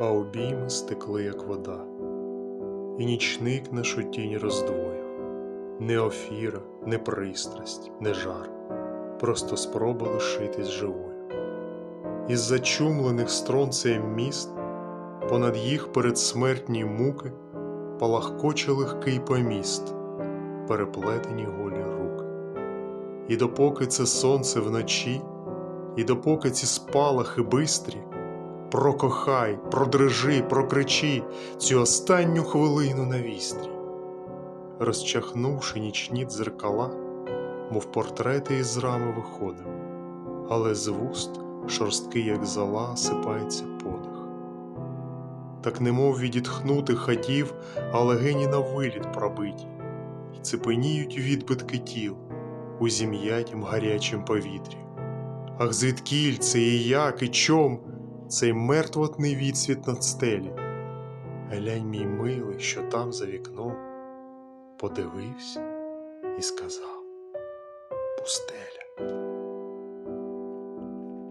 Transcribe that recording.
а обійми стекли, як вода, і нічник нашу тінь роздвоїв, не офіра, не пристрасть, не жар, просто спроба лишитись живою. Із зачумлених стронцеєм міст, понад їх передсмертні муки, палахкоче легкий поміст, переплетені голі руки. І допоки це сонце вночі, і допоки ці спалахи бистрі, прокохай, продрижи, прокричи цю останню хвилину на вістрі, розчахнувши нічні дзеркала, мов портрети із рами виходив, але з вуст шорсткий, як зола, сипається подих. Так немов відітхнути хотів, а легені на виліт пробиті, й цепеніють відбитки тіл у зім'ятім гарячім повітрі. Ах, звідкіль це і як, і чом цей мертвотний відсвіт над стелі? Глянь, мій милий, що там за вікном, подивився і сказав.